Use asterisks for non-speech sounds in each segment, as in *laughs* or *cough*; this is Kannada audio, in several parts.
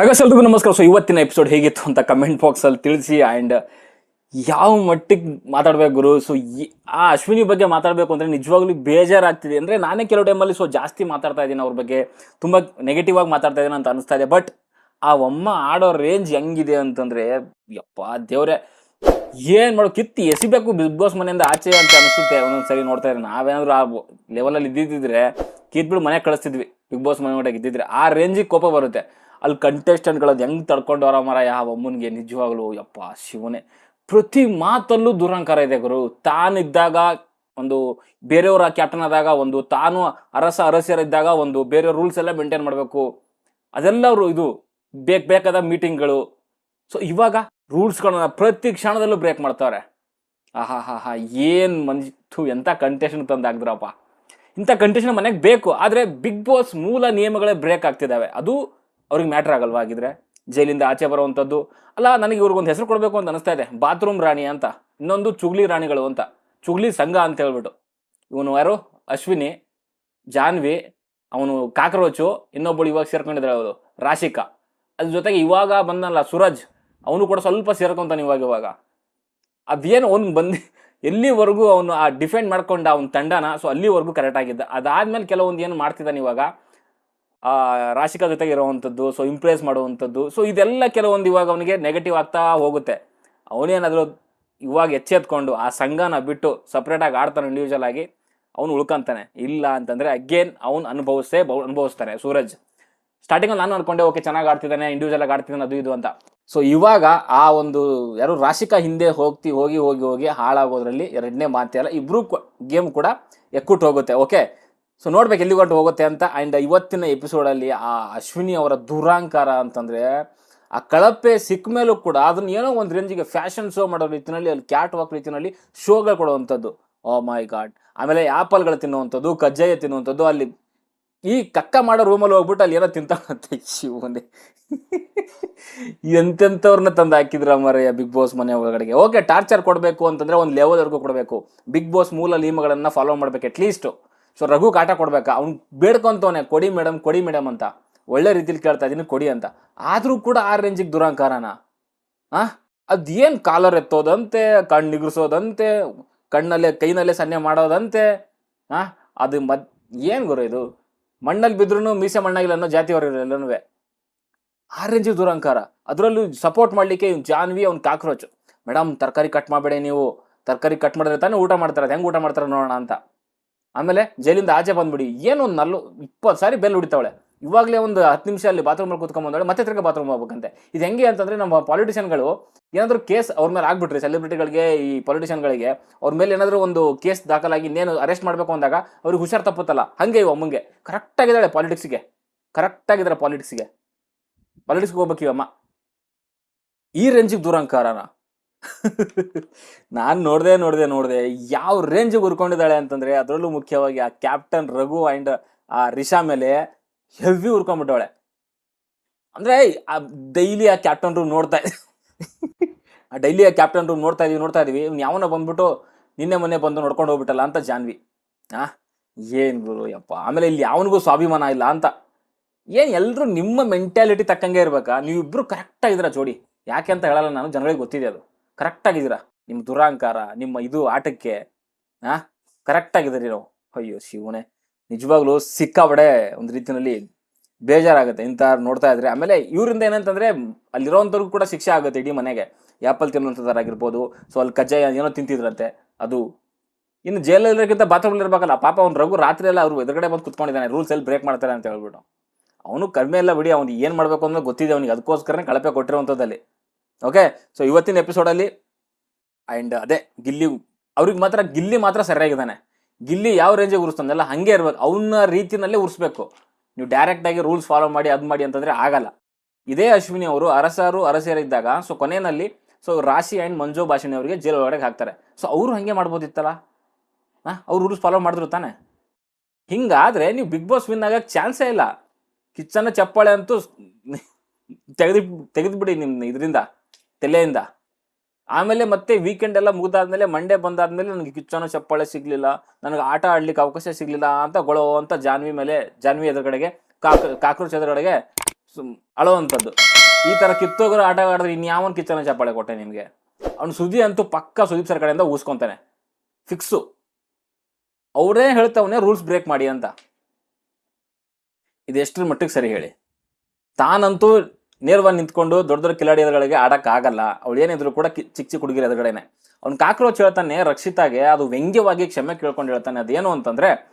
ಎಲ್ರಿಗೂ ನಮಸ್ಕಾರ. ಸೊ ಇವತ್ತಿನ ಎಪಿಸೋಡ್ ಹೇಗಿತ್ತು ಅಂತ ಕಮೆಂಟ್ ಬಾಕ್ಸಲ್ಲಿ ತಿಳಿಸಿ ಆ್ಯಂಡ್ ಯಾವ ಮಟ್ಟಿಗೆ ಮಾತಾಡ್ಬೇಕು ಗುರು? ಸೊ ಆ ಅಶ್ವಿನಿ ಬಗ್ಗೆ ಮಾತಾಡಬೇಕು ಅಂದರೆ ನಿಜವಾಗ್ಲೂ ಬೇಜಾರಾಗ್ತಿದೆ. ಅಂದರೆ ನಾನೇ ಕೆಲವು ಟೈಮಲ್ಲಿ ಸೊ ಜಾಸ್ತಿ ಮಾತಾಡ್ತಾ ಇದ್ದೀನಿ ಅವ್ರ ಬಗ್ಗೆ. ತುಂಬ ನೆಗೆಟಿವ್ ಆಗಿ ಮಾತಾಡ್ತಾ ಇದ್ದೀನಿ ಅಂತ ಅನಿಸ್ತಾ ಇದೆ. ಬಟ್ ಆ ಅಮ್ಮ ಆಡೋ ರೇಂಜ್ ಹೆಂಗಿದೆ ಅಂತಂದರೆ, ಯಪ್ಪ ದೇವ್ರೆ, ಏನು ಮಾಡೋ ಕಿತ್ತಿ ಎಸಿಬೇಕು ಬಿಗ್ ಬಾಸ್ ಮನೆಯಿಂದ ಆಚೆ ಅಂತ ಅನಿಸುತ್ತೆ. ಒಂದೊಂದು ಸರಿ ನೋಡ್ತಾ ಇದ್ರೆ ನಾವೇನಾದ್ರೂ ಆ ಲೆವೆಲಲ್ಲಿ ಇದ್ದಿದ್ದಿದ್ರೆ ಕಿತ್ಬಿಟ್ಟು ಮನೆ ಕಳಿಸ್ತಿದ್ವಿ. ಬಿಗ್ ಬಾಸ್ ಮನೆ ಒಳಗೆ ಇದ್ದಿದ್ರೆ ಆ ರೇಂಜಿಗೆ ಕೋಪ ಬರುತ್ತೆ. ಅಲ್ಲಿ ಕಂಟೆಸ್ಟೆಂಟ್ಗಳದ್ದು ಹೆಂಗೆ ತಡ್ಕೊಂಡವರ ಮರ ಯಾವ ಅಮ್ಮನಿಗೆ ನಿಜವಾಗ್ಲೂ ಯಪ್ಪ ಶಿವನೇ. ಪ್ರತಿ ಮಾತಲ್ಲೂ ದುರಂಕಾರ ಇದೆ ಗುರು. ತಾನಿದ್ದಾಗ ಒಂದು ಬೇರೆಯವರ ಕ್ಯಾಪ್ಟನ್ ಆದಾಗ ಒಂದು ತಾನು ಅರಸ ಅರಸಿಯರಿದ್ದಾಗ ಒಂದು ಬೇರೆ ರೂಲ್ಸ್ ಎಲ್ಲ ಮೇಂಟೈನ್ ಮಾಡಬೇಕು. ಅದೆಲ್ಲ ಅವರು ಇದು ಬೇಕ್ ಬೇಕಾದ ಮೀಟಿಂಗ್ಗಳು ಸೊ ಇವಾಗ ರೂಲ್ಸ್ಗಳನ್ನ ಪ್ರತಿ ಕ್ಷಣದಲ್ಲೂ ಬ್ರೇಕ್ ಮಾಡ್ತಾವ್ರೆ. ಆಹಾ ಹಾ ಹಾ ಏನು ಮಂಜು ಎಂಥ ಕಂಟೆಷನ್ ತಂದಾಗ್ದ್ರಪ್ಪ. ಇಂಥ ಕಂಟೆಷನ್ ಮನೆಗೆ ಬೇಕು. ಆದರೆ ಬಿಗ್ ಬಾಸ್ ಮೂಲ ನಿಯಮಗಳೇ ಬ್ರೇಕ್ ಆಗ್ತಿದ್ದಾವೆ. ಅದು ಅವ್ರಿಗೆ ಮ್ಯಾಟ್ರ್ ಆಗಲ್ವಾ ಆಗಿದ್ರೆ ಜೈಲಿಂದ ಆಚೆ ಬರುವಂಥದ್ದು? ಅಲ್ಲ, ನನಗೆ ಇವ್ರಿಗೊಂದು ಹೆಸರು ಕೊಡಬೇಕು ಅಂತ ಅನಿಸ್ತಾ ಇದೆ. ಬಾತ್ರೂಮ್ ರಾಣಿ ಅಂತ. ಇನ್ನೊಂದು ಚುಗ್ಲಿ ರಾಣಿಗಳು ಅಂತ. ಚುಗ್ಲಿ ಸಂಘ ಅಂತ ಹೇಳ್ಬಿಟ್ಟು. ಇವನು ಯಾರು? ಅಶ್ವಿನಿ, ಜಾನ್ವಿ, ಅವನು ಕಾಕ್ರೋಚು ಇನ್ನೊಬ್ಬಳು ಇವಾಗ ಸೇರ್ಕೊಂಡಿದ್ದಾರೆ ಅವರು, ರಾಶಿಕಾ. ಅದ್ರ ಜೊತೆಗೆ ಇವಾಗ ಬಂದಲ್ಲ ಸೂರಜ್, ಅವನು ಕೂಡ ಸ್ವಲ್ಪ ಸೇರ್ಕೊಂತಾನೆ ಇವಾಗ ಇವಾಗ. ಅದೇನು ಅವ್ನು ಬಂದು ಎಲ್ಲಿವರೆಗೂ ಅವನು ಆ ಡಿಫೆಂಡ್ ಮಾಡ್ಕೊಂಡ ಅವ್ನ ತಂಡನ, ಸೊ ಅಲ್ಲಿವರೆಗೂ ಕರೆಕ್ಟ್ ಆಗಿದ್ದ. ಅದಾದ್ಮೇಲೆ ಕೆಲವೊಂದು ಏನು ಮಾಡ್ತಿದ್ದಾನೆ ಇವಾಗ? ಆ ರಾಶಿಕಾ ಜೊತೆಗೆ ಇರುವಂಥದ್ದು ಸೊ ಇಂಪ್ರೆಸ್ ಮಾಡುವಂಥದ್ದು ಸೊ ಇದೆಲ್ಲ ಕೆಲವೊಂದು ಇವಾಗ ಅವನಿಗೆ ನೆಗೆಟಿವ್ ಆಗ್ತಾ ಹೋಗುತ್ತೆ. ಅವನೇನಾದರೂ ಇವಾಗ ಎಚ್ಚೆತ್ಕೊಂಡು ಆ ಸಂಘನ ಬಿಟ್ಟು ಸಪ್ರೇಟಾಗಿ ಆಡ್ತಾನೆ ಇಂಡಿವಿಜುವಲ್ ಆಗಿ, ಅವನು ಉಳ್ಕೊಂತಾನೆ. ಇಲ್ಲ ಅಂತಂದರೆ ಅಗೇನ್ ಅವ್ನು ಅನುಭವಿಸೇ ಬೌ ಅನುಭವಿಸ್ತಾನೆ ಸೂರಜ್. ಸ್ಟಾರ್ಟಿಂಗಲ್ಲಿ ನಾನು ಅಂದ್ಕೊಂಡೆ ಓಕೆ ಚೆನ್ನಾಗಿ ಆಡ್ತಿದ್ದಾನೆ ಇಂಡಿವಿಜುವಲ್ ಆಗಿ ಆಡ್ತಿದ್ದಾನೆ, ಅದು ಇದು ಅಂತ. ಸೊ ಇವಾಗ ಆ ಒಂದು ಯಾರು ರಾಶಿಕಾ ಹಿಂದೆ ಹೋಗ್ತಿ, ಹೋಗಿ ಹೋಗಿ ಹೋಗಿ ಹಾಳಾಗೋದ್ರಲ್ಲಿ ಎರಡನೇ ಮಾತೇ ಅಲ್ಲ ಇಬ್ರು ಗೇಮ್ ಕೂಡ ಎಕ್ಕುಟ್ಟು ಹೋಗುತ್ತೆ. ಓಕೆ ಸೊ ನೋಡ್ಬೇಕು ಎಲ್ಲಿಗೊಟ್ಟು ಹೋಗುತ್ತೆ ಅಂತ. ಆ್ಯಂಡ್ ಇವತ್ತಿನ ಎಪಿಸೋಡಲ್ಲಿ ಆ ಅಶ್ವಿನಿ ಅವರ ದುರಾಂಕಾರ ಅಂತಂದರೆ, ಆ ಕಳಪೆ ಸಿಕ್ಕ ಮೇಲೂ ಕೂಡ ಅದನ್ನ ಏನೋ ಒಂದು ರೇಂಜಿಗೆ ಫ್ಯಾಷನ್ ಶೋ ಮಾಡೋ ರೀತಿಯಲ್ಲಿ ಅಲ್ಲಿ ಕ್ಯಾಟ್ ವಾಕ್ ರೀತಿಯಲ್ಲಿ ಶೋಗಳು ಕೊಡುವಂಥದ್ದು. ಓ ಮೈ ಗಾಡ್ ಆಮೇಲೆ ಆ್ಯಪಲ್ಗಳು ತಿನ್ನುವಂಥದ್ದು, ಕಜ್ಜಾಯ ತಿನ್ನುವಂಥದ್ದು, ಅಲ್ಲಿ ಈ ಕಕ್ಕ ಮಾಡೋ ರೂಮಲ್ಲಿ ಹೋಗ್ಬಿಟ್ಟು ಅಲ್ಲಿ ಏನೋ ತಿಂತಾವಂತೆ *laughs* ಶಿವನೇ. *laughs* ಎಂತೆಂಥವ್ರನ್ನ ತಂದು ಹಾಕಿದ್ರ ಮರೆಯ ಬಿಗ್ ಬಾಸ್ ಮನೆ ಒಳಗಡೆಗೆ. ಓಕೆ ಟಾರ್ಚರ್ ಕೊಡಬೇಕು ಅಂತಂದ್ರೆ ಒಂದು ಲೆವೆಲ್ವರೆಗೂ ಕೊಡಬೇಕು. ಬಿಗ್ ಬಾಸ್ ಮೂಲ ನಿಯಮಗಳನ್ನು ಫಾಲೋ ಮಾಡ್ಬೇಕು ಅಟ್ಲೀಸ್ಟು ಸೊ ರಘು ಕಾಟ ಕೊಡ್ಬೇಕಾ? ಅವ್ನು ಬೇಡ್ಕೊಂತವನೆ, ಕೊಡಿ ಮೇಡಮ್ ಕೊಡಿ ಮೇಡಮ್ ಅಂತ. ಒಳ್ಳೆ ರೀತಿಲಿ ಕೇಳ್ತಾ ಇದ್ದೀನಿ ಕೊಡಿ ಅಂತ. ಆದರೂ ಕೂಡ ಆ ರೇಂಜಿಗೆ ದುರಂಕಾರನ? ಆ? ಅದೇನು ಕಾಲರ್ ಎತ್ತೋದಂತೆ, ಕಣ್ಣು ನಿಗ್ರಿಸೋದಂತೆ, ಕಣ್ಣಲ್ಲೇ, ಕೈನಲ್ಲೇ ಸನ್ನೆ ಮಾಡೋದಂತೆ? ಆ? ಅದು ಮದ್ ಏನು ಗುರು ಇದು? ಮಣ್ಣಲ್ಲಿ ಬಿದ್ರೂ ಮೀಸೆ ಮಣ್ಣಾಗಿಲ್ಲ ಅನ್ನೋ ಜಾತಿಯವರೆಲ್ಲನೂ ಆ ರೇಂಜಿಗೆ ದುರಂಕಾರ. ಅದರಲ್ಲೂ ಸಪೋರ್ಟ್ ಮಾಡಲಿಕ್ಕೆ ಇವ್ನು ಜಾನ್ವಿ, ಅವ್ನು ಕಾಕ್ರೋಚ್. ಮೇಡಮ್ ತರಕಾರಿ ಕಟ್ ಮಾಡಬೇಡಿ ನೀವು. ತರಕಾರಿ ಕಟ್ ಮಾಡಿದ್ರೆ ತಾನೇ ಊಟ ಮಾಡ್ತಾರೆ. ಹೆಂಗೆ ಊಟ ಮಾಡ್ತಾರೆ ನೋಡೋಣ ಅಂತ. ಆಮೇಲೆ ಜೈಲಿಂದ ಆಚೆ ಬಂದ್ಬಿಡಿ. ಏನು ಒಂದು ನಲ್ಲು, ಇಪ್ಪತ್ತು ಸಾರಿ ಬೆಲ್ ಹೊಡಿತಾವಳೆ ಇವಾಗಲೇ ಒಂದು ಹತ್ತು ನಿಮಿಷ ಅಲ್ಲಿ ಬಾತ್ರೂಮಲ್ಲಿ ಕೂತ್ಕೊಂಡ್ಬಂದವಳೆ ಮತ್ತೆ ತಿರ್ಗಿ ಬಾತ್ರೂಮ್ ಹೋಗ್ಬೇಕಂತೆ. ಇದು ಹೆಂಗೆ ಅಂತಂದ್ರೆ ನಮ್ಮ ಪಾಲಿಟಿಷಿಯನ್ಗಳು ಏನಾದರೂ ಕೇಸ್ ಅವ್ರ ಮೇಲೆ ಆಗ್ಬಿಟ್ರಿ ಸೆಲೆಬ್ರಿಟಿಗಳಿಗೆ ಈ ಪಾಲಿಟಿಷಿಯನ್ಗಳಿಗೆ ಅವ್ರ ಮೇಲೆ ಏನಾದರೂ ಒಂದು ಕೇಸ್ ದಾಖಲಾಗಿ ಇನ್ನೇನು ಅರೆಸ್ಟ್ ಮಾಡಬೇಕು ಅಂದಾಗ ಅವ್ರಿಗೆ ಹುಷಾರು ತಪ್ಪುತ್ತಲ್ಲ. ಹಂಗೆ ಇವ ಅಮ್ಮಂಗೆ ಕರೆಕ್ಟಾಗಿದ್ದಾಳೆ ಪಾಲಿಟಿಕ್ಸ್ಗೆ ಕರೆಕ್ಟಾಗಿದ್ದಾರೆ ಪಾಲಿಟಿಕ್ಸ್ಗೆ ಪಾಲಿಟಿಕ್ಸ್ಗೆ ಹೋಗ್ಬೇಕು ಇವಮ್ಮ ಈ ರೇಂಜಿಗೆ ದೂರಂಕಾರನ. *laughs* ನಾನು ನೋಡಿದೆ ನೋಡಿದೆ ನೋಡಿದೆ. ಯಾವ ರೇಂಜಿಗೆ ಉರ್ಕೊಂಡಿದ್ದಾಳೆ ಅಂತಂದ್ರೆ ಅದರಲ್ಲೂ ಮುಖ್ಯವಾಗಿ ಆ ಕ್ಯಾಪ್ಟನ್ ರಘು ಆ್ಯಂಡ್ ಆ ರಿಷಾ ಮೇಲೆ ಹೆವಿ ಉರ್ಕೊಂಡ್ಬಿಟ್ಟವಳೆ ಅಂದ್ರೆ ಆ ಡೈಲಿ ಆ ಕ್ಯಾಪ್ಟನ್ ರೂಮ್ ನೋಡ್ತಾ *laughs* ಆ ಡೈಲಿ ಆ ಕ್ಯಾಪ್ಟನ್ ರೂಮ್ ನೋಡ್ತಾ ಇದೀವಿ ನೋಡ್ತಾ ಇದೀವಿ. ಇವ್ನು ಯಾವನ ಬಂದ್ಬಿಟ್ಟು ನಿನ್ನೆ ಮೊನ್ನೆ ಬಂದು ನೋಡ್ಕೊಂಡು ಹೋಗ್ಬಿಟ್ಟಲ್ಲ ಅಂತ ಜಾನ್ವಿ. ಆ? ಏನು ಗುರು, ಯಪ್ಪ. ಆಮೇಲೆ ಇಲ್ಲಿ ಯಾವನಿಗೂ ಸ್ವಾಭಿಮಾನ ಇಲ್ಲ ಅಂತ. ಏನು ಎಲ್ಲರೂ ನಿಮ್ಮ ಮೆಂಟ್ಯಾಲಿಟಿ ತಕ್ಕಂಗೆ ಇರ್ಬೇಕಾ? ನೀವಿಬ್ಬರು ಕರೆಕ್ಟಾಗಿದ್ದೀರಾ ಜೋಡಿ. ಯಾಕೆ ಅಂತ ಹೇಳಲ್ಲ ನಾನು, ಜನಗಳಿಗೆ ಗೊತ್ತಿದೆ ಅದು. ಕರೆಕ್ಟ್ ಆಗಿದ್ದೀರಾ ನಿಮ್ಮ ದುರಾಂಕಾರ, ನಿಮ್ಮ ಇದು ಆಟಕ್ಕೆ, ಆ? ಕರೆಕ್ಟ್ ಆಗಿದ್ದೀರಿ ನಾವು. ಅಯ್ಯೋ, ಶಿವನೇ. ನಿಜವಾಗ್ಲೂ ಸಿಕ್ಕಾಬಡೆ ಒಂದು ರೀತಿಯಲ್ಲಿ ಬೇಜಾರಾಗುತ್ತೆ. ಇಂಥ ನೋಡ್ತಾ ಇದ್ರೆ. ಆಮೇಲೆ ಇವರಿಂದ ಏನಂತಂದ್ರೆ ಅಲ್ಲಿರೋವಂಥವ್ರಿಗೂ ಕೂಡ ಶಿಕ್ಷೆ ಆಗುತ್ತೆ ಇಡೀ ಮನೆಗೆ. ಆ್ಯಪಲ್ ತಿನ್ನುವಂಥದ್ದಾಗಿರ್ಬೋದು ಸೊ, ಅಲ್ಲಿ ಕಜ್ಜಾಯ ಏನೋ ತಿಂತಿದ್ರಂತೆ. ಅದು ಇನ್ನು ಜೈಲಲ್ಲಿರೋಕ್ಕಿಂತ ಬಾತ್ರೂಮಲ್ಲಿ ಇರಬೇಕಲ್ಲ. ಪಾಪ ಅವ್ನು ರಘು ರಾತ್ರಿ ಎಲ್ಲ ಅವ್ರು ಎದುರುಗಡೆ ಬಂದು ಕುತ್ಕೊಂಡಿದ್ದಾನೆ. ರೂಲ್ಸ್ ಎಲ್ಲಿ ಬ್ರೇಕ್ ಮಾಡ್ತಾರೆ ಅಂತ ಹೇಳ್ಬಿಟ್ಟು. ಅವನು ಕಡಿಮೆ ಎಲ್ಲ ಬಿಡಿ. ಅವ್ನು ಏನು ಮಾಡಬೇಕು ಅನ್ನೋದು ಗೊತ್ತಿದೆ. ಅವನಿಗೆ ಅದಕ್ಕೋಸ್ಕರನೇ ಕಳಪೆ ಕೊಟ್ಟಿರುವಂಥದ್ದಲ್ಲಿ. ಓಕೆ ಸೊ ಇವತ್ತಿನ ಎಪಿಸೋಡಲ್ಲಿ ಆ್ಯಂಡ್ ಅದೇ ಗಿಲ್ಲಿ, ಅವ್ರಿಗೆ ಮಾತ್ರ, ಗಿಲ್ಲಿ ಮಾತ್ರ ಸರಿಯಾಗಿದ್ದಾನೆ. ಗಿಲ್ಲಿ ಯಾವ ರೇಂಜಿಗೆ ಉರಿಸ್ತಾನಲ್ಲ ಹಾಗೆ ಇರ್ಬೇಕು. ಅವನ ರೀತಿಯಲ್ಲೇ ಉರಿಸ್ಬೇಕು. ನೀವು ಡೈರೆಕ್ಟಾಗಿ ರೂಲ್ಸ್ ಫಾಲೋ ಮಾಡಿ, ಅದು ಮಾಡಿ ಅಂತಂದರೆ ಆಗಲ್ಲ. ಇದೇ ಅಶ್ವಿನಿ ಅವರು ಅರಸರು ಅರಸಿಯರಿದ್ದಾಗ ಸೊ ಕೊನೆಯಲ್ಲಿ ಸೊ ರಾಶಿ ಆ್ಯಂಡ್ ಮಂಜು ಭಾಷಿಣಿ ಅವರಿಗೆ ಜೈಲ್ ಒಳಗಡೆ ಹಾಕ್ತಾರೆ. ಸೊ ಅವರು ಹಾಗೆ ಮಾಡ್ಬೋದಿತ್ತಲ್ಲ? ಹಾಂ? ಅವ್ರು ರೂಲ್ಸ್ ಫಾಲೋ ಮಾಡಿದ್ರು ತಾನೆ? ಹಿಂಗಾದರೆ ನೀವು ಬಿಗ್ ಬಾಸ್ ವಿನ್ ಆಗಕ್ಕೆ ಚಾನ್ಸೇ ಇಲ್ಲ. ಕಿಚ್ಚನ ಚಪ್ಪಾಳೆ ಅಂತೂ ತೆಗೆದು, ತೆಗೆದುಬಿಡಿ ನಿಮ್ಮ ಇದರಿಂದ. ತಲೆಯಿಂದ. ಆಮೇಲೆ ಮತ್ತೆ ವೀಕೆಂಡ್ ಎಲ್ಲ ಮುಗಿದಾದ್ಮೇಲೆ ಮಂಡೇ ಬಂದಾದ್ಮೇಲೆ ನನಗೆ ಕಿಚ್ಚನ, ಚಪ್ಪಾಳೆ ಸಿಗ್ಲಿಲ್ಲ. ನನಗೆ ಆಟ ಆಡ್ಲಿಕ್ಕೆ ಅವಕಾಶ ಸಿಗ್ಲಿಲ್ಲ ಅಂತ ಗೊಳೋ ಅಂತ ಜಾನ್ವಿ ಮೇಲೆ, ಜಾನ್ವಿ ಎದುರುಗಡೆಗೆ, ಕಾಕ್, ಕಾಕ್ರೋಚ್ ಎದುರುಗಡೆಗೆ ಸುಮ್ ಅಳೋವಂಥದ್ದು. ಈ ತರ ಕಿತ್ತೋಗ್ರ, ಆಟ ಆಡಿದ್ರೆ ಇನ್ಯಾವನ್ ಕಿಚ್ಚನ, ಚಪ್ಪಾಳೆ ಕೊಟ್ಟೆ ನಿಮಗೆ? ಅವ್ನು ಸುದ್ದಿ ಅಂತೂ ಪಕ್ಕ ಸುದೀಪ್ ಸರ್ ಕಡೆಯಿಂದ ಊಸ್ಕೊಂತಾನೆ. ಫಿಕ್ಸು ಅವರೇ ಹೇಳ್ತವನೇ ರೂಲ್ಸ್ ಬ್ರೇಕ್ ಮಾಡಿ ಅಂತ. ಇದೆಷ್ಟರ ಮಟ್ಟಿಗೆ ಸರಿ ಹೇಳಿ. ತಾನಂತೂ ನೇರವಾಗಿ ನಿಂತ್ಕೊಂಡು ದೊಡ್ಡ ದೊಡ್ಡ ಕಿಲಾಡಿ ಆಡಕ್ ಆಗಲ್ಲ. ಅವಳು ಏನಿದ್ರು ಕೂಡ ಚಿಕ್ಕ ಚಿಕ್ಕ ಹುಡುಗಿರ ಎದುರುಗಡೆನೆ. ಅವ್ನು ಕಾಕ್ರೋಚ್ ಹೇಳ್ತಾನೆ ರಕ್ಷಿತಾಗೆ, ಅದು ವ್ಯಂಗ್ಯವಾಗಿ ಕ್ಷಮೆ ಕೇಳ್ಕೊಂಡು ಹೇಳ್ತಾನೆ, ಅದೇನು ಅಂತಂದ್ರೆ,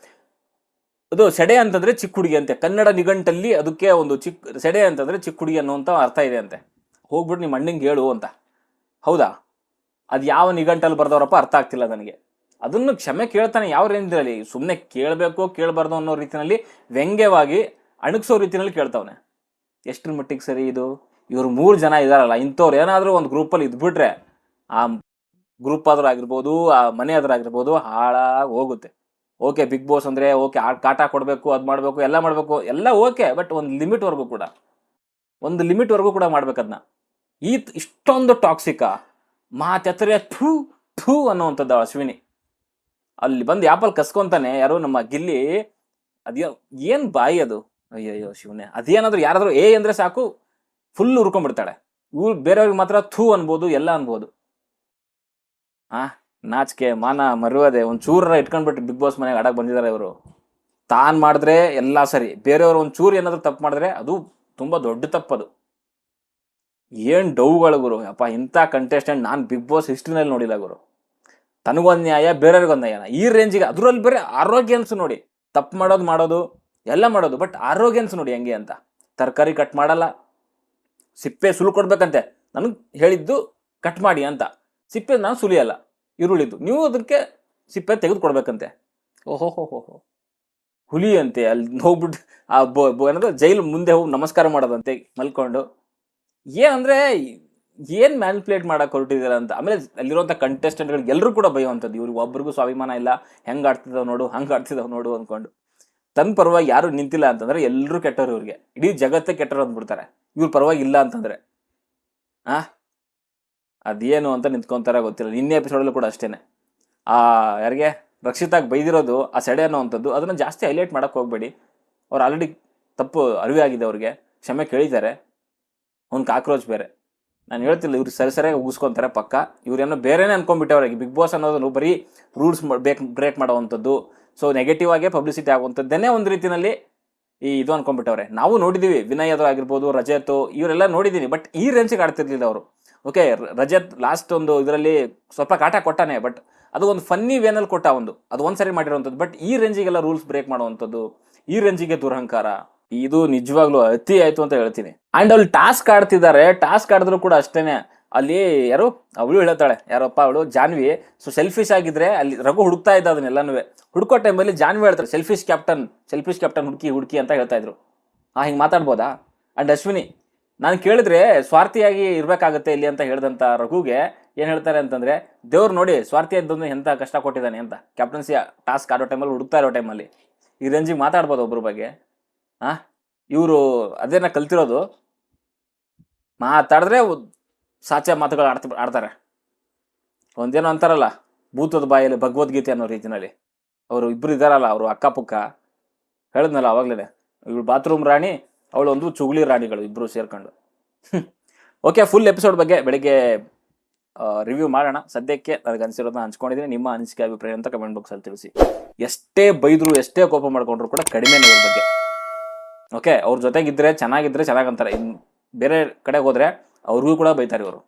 ಅದು ಸೆಡೆ ಅಂತಂದ್ರೆ ಚಿಕ್ಕ ಹುಡುಗಿ ಅಂತೆ. ಕನ್ನಡ ನಿಘಂಟಲ್ಲಿ ಅದಕ್ಕೆ ಒಂದು ಚಿಕ್ಕ ಸೆಡೆ ಅಂತಂದ್ರೆ ಚಿಕ್ಕ ಹುಡುಗಿ ಅನ್ನುವಂಥ ಅರ್ಥ ಇದೆ ಅಂತೆ. ಹೋಗ್ಬಿಟ್ಟು ನಿಮ್ಮ ಅಣ್ಣಂಗೆ ಹೇಳು ಅಂತ. ಹೌದಾ? ಅದು ಯಾವ ನಿಘಂಟಲ್ಲಿ ಬರ್ದವ್ರಪ್ಪ ಅರ್ಥ ಆಗ್ತಿಲ್ಲ ನನಗೆ. ಅದನ್ನು ಕ್ಷಮೆ ಕೇಳ್ತಾನೆ ಯಾವ ರೇಂಜಲ್ಲಿ ಸುಮ್ಮನೆ ಕೇಳಬೇಕು ಕೇಳಬಾರ್ದು ಅನ್ನೋ ರೀತಿಯಲ್ಲಿ ವ್ಯಂಗ್ಯವಾಗಿ ಅಣಗಿಸೋ ರೀತಿಯಲ್ಲಿ ಕೇಳ್ತಾವನೆ. ಎಷ್ಟರ ಮಟ್ಟಿಗೆ ಸರಿ ಇದು? ಇವರು ಮೂರು ಜನ ಇದಾರಲ್ಲ, ಇಂಥವ್ರು ಏನಾದರೂ ಒಂದು ಗ್ರೂಪಲ್ಲಿ ಇದ್ಬಿಟ್ರೆ ಆ ಗ್ರೂಪ್ ಆದ್ರೂ ಆಗಿರ್ಬೋದು, ಆ ಮನೆ ಆದ್ರೂ ಆಗಿರ್ಬೋದು ಹಾಳಾಗಿ ಹೋಗುತ್ತೆ. ಓಕೆ ಬಿಗ್ ಬಾಸ್ ಅಂದರೆ ಓಕೆ ಆ ಕಾಟ ಕೊಡಬೇಕು, ಅದು ಮಾಡಬೇಕು, ಎಲ್ಲ ಮಾಡಬೇಕು, ಎಲ್ಲ ಓಕೆ ಬಟ್ ಒಂದು ಲಿಮಿಟ್ವರೆಗೂ ಕೂಡ. ಒಂದು ಲಿಮಿಟ್ವರೆಗೂ ಕೂಡ ಮಾಡ್ಬೇಕದನ್ನ ಈ ಇಷ್ಟೊಂದು ಟಾಕ್ಸಿಕ ಮಾತೆತ್ತರೆ ಥೂ ಥೂ ಅನ್ನೋವಂಥದ್ದು ಅಶ್ವಿನಿ. ಅಲ್ಲಿ ಬಂದು ಆ್ಯಪಲ್ಲಿ ಕಸ್ಕೊತಾನೆ, ಯಾರೋ ನಮ್ಮ ಗಿಲ್ಲಿ ಅದು ಏನು ಬಾಯಿ ಅದು? ಅಯ್ಯಯ್ಯೋ ಶಿವನೇ. ಅದೇನಾದ್ರೂ ಯಾರಾದರೂ ಏ ಅಂದ್ರೆ ಸಾಕು ಫುಲ್ ಉರ್ಕೊಂಡ್ಬಿಡ್ತಾಳೆ. ಇವ್ರು ಬೇರೆಯವ್ರಿಗೆ ಮಾತ್ರ ಥೂ ಅನ್ಬೋದು, ಎಲ್ಲ ಅನ್ಬೋದು. ಆ, ನಾಚಿಕೆ, ಮಾನ, ಮರ್ಯಾದೆ ಒಂದು ಚೂರ ಇಟ್ಕೊಂಡ್ಬಿಟ್ಟು ಬಿಗ್ ಬಾಸ್ ಮನೆಗೆ ಆಡಕ್ಕೆ ಬಂದಿದ್ದಾರೆ ಇವರು. ತಾನು ಮಾಡಿದ್ರೆ ಎಲ್ಲ ಸರಿ. ಬೇರೆಯವರು ಒಂದು ಚೂರು ಏನಾದರೂ ತಪ್ಪು ಮಾಡಿದ್ರೆ ಅದು ತುಂಬ ದೊಡ್ಡ ತಪ್ಪದು. ಏನು ಡೌಗಳು ಗುರು. ಅಪ್ಪ, ಇಂಥ ಕಂಟೆಸ್ಟೆಂಟ್ ನಾನು ಬಿಗ್ ಬಾಸ್ ಹಿಸ್ಟ್ರಿನಲ್ಲಿ ನೋಡಿಲ್ಲ ಗುರು. ತನಗೊಂದು ನ್ಯಾಯ ಬೇರೆಯವ್ರಿಗೊಂದು ನ್ಯಾಯ ಈ ರೇಂಜಿಗೆ ಅದರಲ್ಲಿ ಬೇರೆ ಆರೋಗ್ಯ ಅನ್ಸು ನೋಡಿ. ತಪ್ಪು ಮಾಡೋದು ಮಾಡೋದು ಎಲ್ಲ ಮಾಡೋದು. ಬಟ್ ಆರೋಗ್ಯನ್ಸ್ ನೋಡಿ ಹೆಂಗೆ ಅಂತ. ತರಕಾರಿ ಕಟ್ ಮಾಡಲ್ಲ. ಸಿಪ್ಪೆ ಸುಲು ಕೊಡ್ಬೇಕಂತೆ ನನಗೆ ಹೇಳಿದ್ದು ಕಟ್ ಮಾಡಿ ಅಂತ. ಸಿಪ್ಪೆ ನಾನು ಸುಲಿಯಲ್ಲ. ಈರುಳ್ಳಿದ್ದು. ನೀವು ಅದಕ್ಕೆ ಸಿಪ್ಪೆ ತೆಗೆದು ಕೊಡ್ಬೇಕಂತೆ ಓಹೋ ಹೋ ಹೋ ಹೋ ಹುಲಿ ಅಂತೆ ಅಲ್ಲಿ ಹೋಗ್ಬಿಟ್ಟು ಆ ಬೋ ಬೋ ಏನಂದ್ರೆ ಜೈಲು ಮುಂದೆ ಹೋಗಿ ನಮಸ್ಕಾರ ಮಾಡೋದಂತೆ ಮಲ್ಕೊಂಡು. ಏನಂದ್ರೆ ಏನ್ ಮ್ಯಾನಿಪ್ಯುಲೇಟ್ ಮಾಡಕ್ ಹೊರಟಿದ್ದೀರ ಅಂತ. ಆಮೇಲೆ ಅಲ್ಲಿರುವಂಥ ಕಂಟೆಸ್ಟೆಂಟ್ಗಳಿಗೆ ಎಲ್ಲರೂ ಕೂಡ ಬೈಯುವಂಥದ್ದು. ಇವ್ರಿಗೆ ಒಬ್ರಿಗೂ ಸ್ವಾಭಿಮಾನ ಇಲ್ಲ. ಹೆಂಗ್ ಆಡ್ತಿದಾವ್ ನೋಡು, ಹಂಗೆ ಆಡ್ತಿದಾವ್ ನೋಡು ಅನ್ಕೊಂಡು ತನ್ನ ಪರವಾಗಿ ಯಾರು ನಿಂತಿಲ್ಲ ಅಂತಂದ್ರೆ ಎಲ್ಲರೂ ಕೆಟ್ಟರು ಇವ್ರಿಗೆ. ಇಡೀ ಜಗತ್ತೇ ಕೆಟ್ಟರು ಅಂದ್ಬಿಡ್ತಾರೆ. ಇವ್ರ ಪರವಾಗಿ ಇಲ್ಲ ಅಂತಂದ್ರೆ. ಆ? ಅದೇನು ಅಂತ ನಿಂತ್ಕೊಂತಾರ ಗೊತ್ತಿಲ್ಲ. ನಿನ್ನೆ ಎಪಿಸೋಡಲ್ಲೂ ಕೂಡ ಅಷ್ಟೇನೆ. ಆ, ಯಾರಿಗೆ? ರಕ್ಷಿತಾಗಿ ಬೈದಿರೋದು, ಆ ಸೆಡೆ ಅನ್ನೋವಂಥದ್ದು, ಅದನ್ನ ಜಾಸ್ತಿ ಹೈಲೈಟ್ ಮಾಡಕ್ ಹೋಗಬೇಡಿ. ಅವ್ರು ಆಲ್ರೆಡಿ ತಪ್ಪು ಅರಿವೆ ಆಗಿದೆ ಅವ್ರಿಗೆ. ಕ್ಷಮೆ ಕೇಳಿದ್ದಾರೆ. ಅವ್ನು ಕಾಕ್ರೋಚ್ ಬೇರೆ. ನಾನು ಹೇಳ್ತಿಲ್ಲ, ಇವ್ರು ಸರಿ ಸರಿಯಾಗಿ ಉಗಿಸ್ಕೊಂತಾರೆ ಪಕ್ಕ. ಇವ್ರೇನೋ ಬೇರೆನೇ ಅನ್ಕೊಂಡ್ಬಿಟ್ಟವ್ರಿಗೆ ಬಿಗ್ ಬಾಸ್ ಅನ್ನೋದನ್ನು ಬರೀ ರೂಲ್ಸ್ ಬೇಕ್ ಬ್ರೇಕ್ ಮಾಡೋವಂಥದ್ದು. ಸೊ ನೆಗೆಟಿವ್ ಆಗೇ ಪಬ್ಲಿಸಿಟಿ ಆಗುವಂಥದ್ದೇ ಒಂದು ರೀತಿಯಲ್ಲಿ ಈ ಇದು ಅನ್ಕೊಂಡ್ಬಿಟ್ಟವ್ರೆ. ನಾವು ನೋಡಿದ್ದೀವಿ ವಿನಯ್ ಅದು ಆಗಿರ್ಬೋದು, ರಜತ್, ಇವರೆಲ್ಲ ನೋಡಿದ್ದೀನಿ ಬಟ್ ಈ ರೇಂಜಿಗೆ ಆಡ್ತಿರ್ಲಿಲ್ಲ ಅವರು. ಓಕೆ ರಜತ್ ಲಾಸ್ಟ್ ಒಂದು ಇದರಲ್ಲಿ ಸ್ವಲ್ಪ ಕಾಟ ಕೊಟ್ಟಾನೆ ಬಟ್ ಅದು ಒಂದು ಫನ್ನಿ ವೇನಲ್ಲಿ ಕೊಟ್ಟ ಒಂದು. ಅದು ಒಂದ್ಸರಿ ಮಾಡಿರುವಂಥದ್ದು. ಬಟ್ ಈ ರೇಂಜಿಗೆಲ್ಲ ರೂಲ್ಸ್ ಬ್ರೇಕ್ ಮಾಡುವಂಥದ್ದು. ಈ ರೇಂಜಿಗೆ ದುರಹಂಕಾರ. ಇದು ನಿಜವಾಗ್ಲೂ ಅತಿ ಆಯ್ತು ಅಂತ ಹೇಳ್ತೀನಿ. ಅಂಡ್ ಅಲ್ಲಿ ಟಾಸ್ಕ್ ಆಡ್ತಿದ್ದಾರೆ ಟಾಸ್ಕ್ ಆಡಿದ್ರು ಕೂಡ ಅಷ್ಟೇನೆ. ಅಲ್ಲಿ ಯಾರು ಅವಳು ಹೇಳ್ತಾಳೆ, ಯಾರಪ್ಪ ಅವಳು? ಜಾನ್ವಿ ಸೊ ಸೆಲ್ಫಿಶ್ ಆಗಿದ್ರೆ ಅಲ್ಲಿ ರಘು ಹುಡುಕ್ತಾ ಇದ್ದ ಅದನ್ನೆಲ್ಲನೂ ಹುಡ್ಕೋ ಟೈಮಲ್ಲಿ ಜಾನ್ವಿ ಹೇಳ್ತಾರೆ ಸೆಲ್ಫಿಶ್ ಕ್ಯಾಪ್ಟನ್ ಸೆಲ್ಫಿಶ್ ಕ್ಯಾಪ್ಟನ್ ಹುಡುಕಿ ಹುಡುಕಿ ಅಂತ ಹೇಳ್ತಾ ಇದ್ರು. ಆ, ಹಿಂಗೆ ಮಾತಾಡ್ಬೋದಾ? ಅಂಡ್ ಅಶ್ವಿನಿ, ನಾನು ಕೇಳಿದ್ರೆ ಸ್ವಾರ್ಥಿಯಾಗಿ ಇರಬೇಕಾಗುತ್ತೆ ಇಲ್ಲಿ ಅಂತ ಹೇಳಿದಂಥ ರಘುಗೆ ಏನು ಹೇಳ್ತಾರೆ ಅಂತಂದರೆ, ದೇವ್ರು ನೋಡಿ ಸ್ವಾರ್ಥಿ ಇದ್ದೊಂದು ಎಂಥ ಕಷ್ಟ ಕೊಟ್ಟಿದ್ದಾನೆ ಅಂತ. ಕ್ಯಾಪ್ಟನ್ಸಿ ಟಾಸ್ಕ್ ಆಡೋ ಟೈಮಲ್ಲಿ ಹುಡುಕ್ತಾ ಇರೋ ಟೈಮಲ್ಲಿ ಈ ರೇಂಜಿಗೆ ಮಾತಾಡ್ಬೋದು ಒಬ್ಬರ ಬಗ್ಗೆ. ಆ? ಇವರು ಅದೇನ ಕಲ್ತಿರೋದು? ಮಾತಾಡಿದ್ರೆ ಸಾಚೆ ಮಾತುಗಳು ಆಡ್ತ ಆಡ್ತಾರೆ. ಒಂದೇನೋ ಅಂತಾರಲ್ಲ, ಭೂತದ ಬಾಯಲ್ಲಿ ಭಗವದ್ಗೀತೆ ಅನ್ನೋ ರೀತಿನಲ್ಲಿ. ಅವರು ಇಬ್ಬರು ಇದ್ದಾರಲ್ಲ, ಅವರು ಅಕ್ಕಪಕ್ಕ ಹೇಳಿದ್ನಲ್ಲ ಅವಾಗ್ಲೇ ಇವಳು ಬಾತ್ರೂಮ್ ರಾಣಿ, ಅವಳು ಒಂದು ಚುಗ್ಲಿ ರಾಣಿಗಳು ಇಬ್ರು ಸೇರ್ಕೊಂಡು. ಓಕೆ ಫುಲ್ ಎಪಿಸೋಡ್ ಬಗ್ಗೆ ಬೆಳಿಗ್ಗೆ ರಿವ್ಯೂ ಮಾಡೋಣ. ಸದ್ಯಕ್ಕೆ ನನಗೆ ಅನಿಸಿರೋದನ್ನ ಹಂಚ್ಕೊಂಡಿದ್ದೀನಿ ನಿಮ್ಮ ಅನಿಸಿಕೆ, ಅಭಿಪ್ರಾಯ ಅಂತ ಕಮೆಂಟ್ ಬಾಕ್ಸಲ್ಲಿ ತಿಳಿಸಿ. ಎಷ್ಟೇ ಬೈದ್ರು, ಎಷ್ಟೇ ಕೋಪ ಮಾಡಿಕೊಂಡ್ರು ಕೂಡ ಕಡಿಮೆ ಇವ್ರ ಬಗ್ಗೆ. ಓಕೆ ಅವ್ರ ಜೊತೆಗಿದ್ರೆ ಚೆನ್ನಾಗಿದ್ರೆ ಚೆನ್ನಾಗಂತಾರೆ ಇನ್ನು ಬೇರೆ ಕಡೆಗೆ ಹೋದ್ರೆ ಅವ್ರಿಗೂ ಕೂಡ ಬೈತಾರೆ ಇವರು.